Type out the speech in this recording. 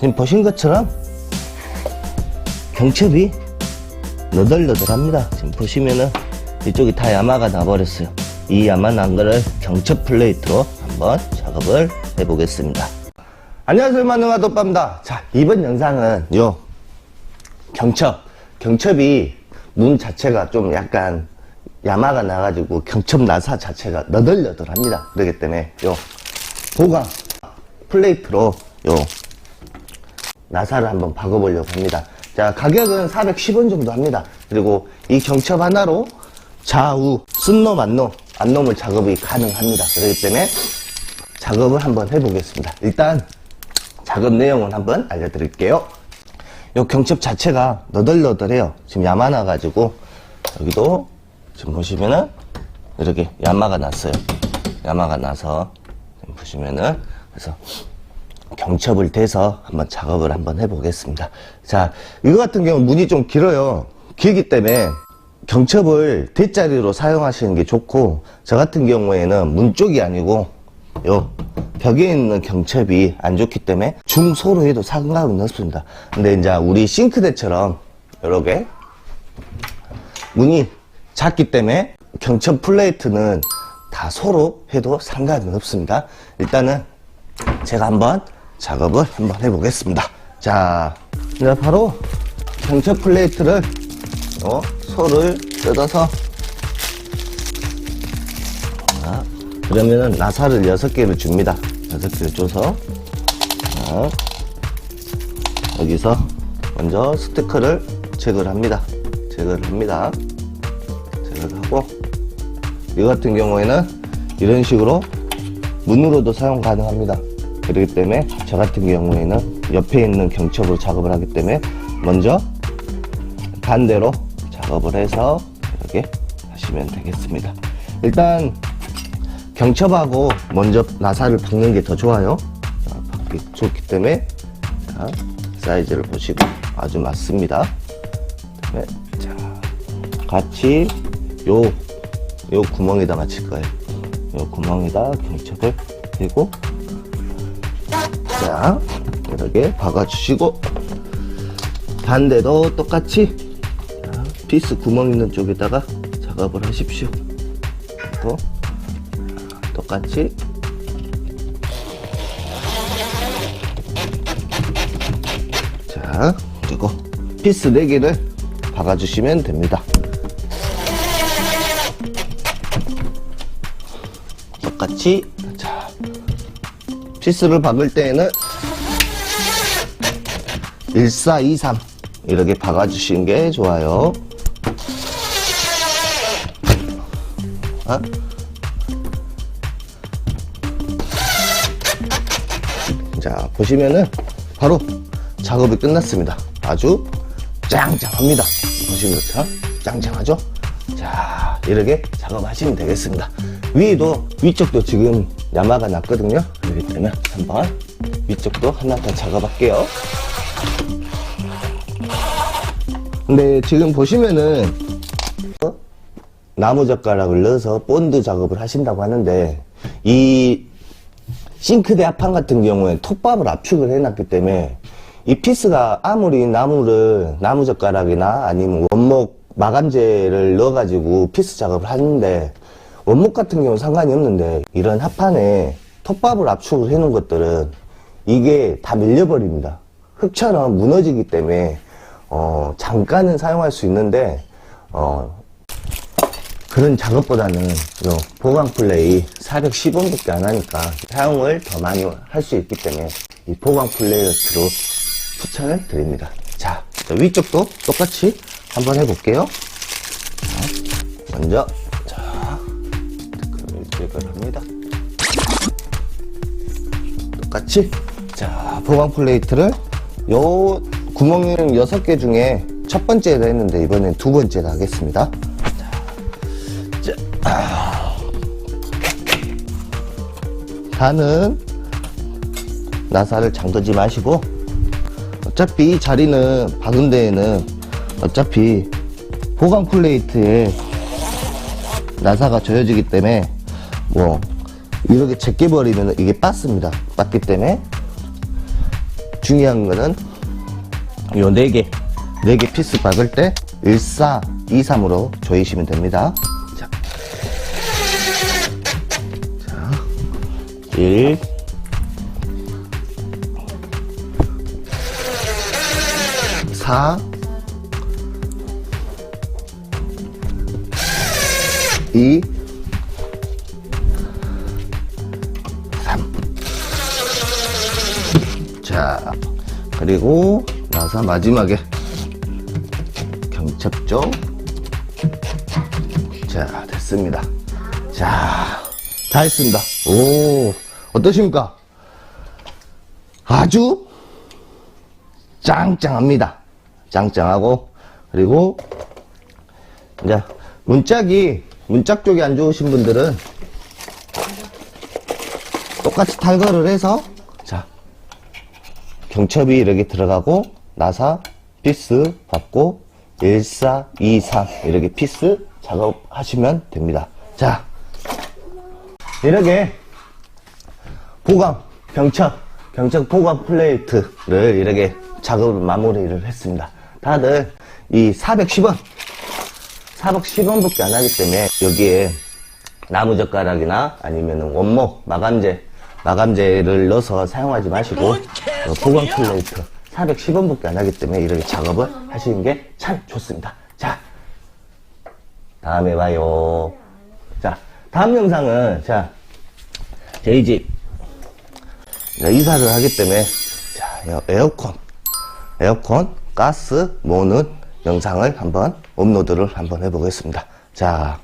지금 보신 것처럼 경첩이 너덜너덜합니다. 지금 보시면은 이쪽이 다 야마가 나버렸어요. 이 야마 난 거를 경첩 플레이트로 한번 작업을 해보겠습니다. 안녕하세요, 만능아 돋밥입니다. 자, 이번 영상은 요 경첩, 경첩이 문 자체가 좀 약간 야마가 나가지고 경첩 나사 자체가 너덜너덜합니다. 그렇기 때문에 요 보강 플레이트로 요 나사를 한번 박아보려고 합니다. 자, 가격은 410원 정도 합니다. 그리고 이 경첩 하나로 좌우, 쓴놈, 안놈, 안놈을 작업이 가능합니다. 그렇기 때문에 작업을 한번 해보겠습니다. 일단 작업 내용을 한번 알려드릴게요. 요 경첩 자체가 너덜너덜해요. 지금 야마 나가지고 여기도 지금 보시면은 이렇게 야마가 났어요. 야마가 나서 보시면은 그래서 경첩을 대서 한번 작업을 한번 해보겠습니다. 자, 이거 같은 경우는 문이 좀 길어요. 길기 때문에 경첩을 뒷자리로 사용하시는 게 좋고, 저 같은 경우에는 문 쪽이 아니고, 요, 벽에 있는 경첩이 안 좋기 때문에 중소로 해도 상관은 없습니다. 근데 이제 우리 싱크대처럼, 요렇게, 문이 작기 때문에 경첩 플레이트는 다 소로 해도 상관은 없습니다. 일단은 제가 한번 작업을 한번 해보겠습니다. 자, 이제 바로 경첩 플레이트를 요 소를 뜯어서 자, 그러면은 나사를 6개를 줍니다. 6개를 줘서 자, 여기서 먼저 스티커를 제거를 합니다. 제거를 합니다. 제거를 하고 이 같은 경우에는 이런 식으로 문으로도 사용 가능합니다. 그렇기 때문에 저 같은 경우에는 옆에 있는 경첩으로 작업을 하기 때문에 먼저 반대로 작업을 해서 이렇게 하시면 되겠습니다. 일단 경첩하고 먼저 나사를 박는 게 더 좋아요. 자, 박기 좋기 때문에 자, 사이즈를 보시고 아주 맞습니다. 그다음에 자, 같이 요, 요 구멍에다 맞힐 거예요. 요 구멍에다 경첩을 대고 자, 이렇게 박아주시고, 반대도 똑같이, 자, 피스 구멍 있는 쪽에다가 작업을 하십시오. 또, 똑같이, 자, 그리고 피스 4개를 박아주시면 됩니다. 똑같이, 자, 피스를 박을 때에는 1, 4, 2, 3 이렇게 박아주시는 게 좋아요. 어? 자 보시면은 바로 작업이 끝났습니다. 아주 짱짱합니다. 보시는 것처럼 짱짱하죠? 자 이렇게 작업하시면 되겠습니다. 위도 위쪽도 지금 야마가 났거든요. 그렇기 한번 위쪽도 하나 더 작업할게요. 근데 지금 보시면은 어? 나무 젓가락을 넣어서 본드 작업을 하신다고 하는데 이 싱크대 합판 같은 경우에 톱밥을 압축을 해놨기 때문에 이 피스가 아무리 나무를 나무 젓가락이나 아니면 원목 마감재를 넣어가지고 피스 작업을 하는데 원목 같은 경우는 상관이 없는데 이런 합판에 톱밥을 압축을 해놓은 것들은 이게 다 밀려버립니다. 흙처럼 무너지기 때문에 어, 잠깐은 사용할 수 있는데 어, 그런 작업보다는 요 보강 플레이 410원밖에 안 하니까 사용을 더 많이 할 수 있기 때문에 이 보강 플레이어트로 추천을 드립니다. 자, 자, 위쪽도 똑같이 한번 해볼게요. 자, 먼저 자, 댓글을 제거를 합니다. 똑같이 자 보강 플레이트를 요 구멍이 6개 중에 첫 번째로 했는데 이번엔 두 번째로 하겠습니다. 자, 아. 다는 나사를 잠그지 마시고 어차피 이 자리는 박은 데에는 어차피 보강 플레이트에 나사가 조여지기 때문에 뭐 이렇게 제껴 버리면 이게 빠습니다. 빠기 때문에 중요한 거는 요 4개, 4개 피스 박을 때 1, 4, 2, 3으로 조이시면 됩니다. 자. 자. 1, 4, 2, 그리고 나서 마지막에 경첩 쪽. 자, 됐습니다. 자, 다 했습니다. 오, 어떠십니까? 아주 짱짱합니다. 짱짱하고, 그리고, 이제, 문짝이, 문짝 쪽이 안 좋으신 분들은 똑같이 탈거를 해서, 자, 경첩이 이렇게 들어가고, 나사, 피스 받고, 1, 4, 2, 3, 이렇게 피스 작업하시면 됩니다. 자, 이렇게 보강, 경첩, 경첩 보강 플레이트를 이렇게 작업을 마무리를 했습니다. 다들 이 410원, 410원밖에 안 하기 때문에 여기에 나무젓가락이나 아니면 원목, 마감재, 마감재를 넣어서 사용하지 마시고 어, 보강 플레이트 410원밖에 안 하기 때문에 이렇게 작업을 하시는 게 참 좋습니다. 자, 다음에 봐요. 자, 다음 영상은 자 저희 집 이사를 하기 때문에 자 여- 에어컨 에어컨 가스 모는 영상을 한번 업로드를 한번 해보겠습니다. 자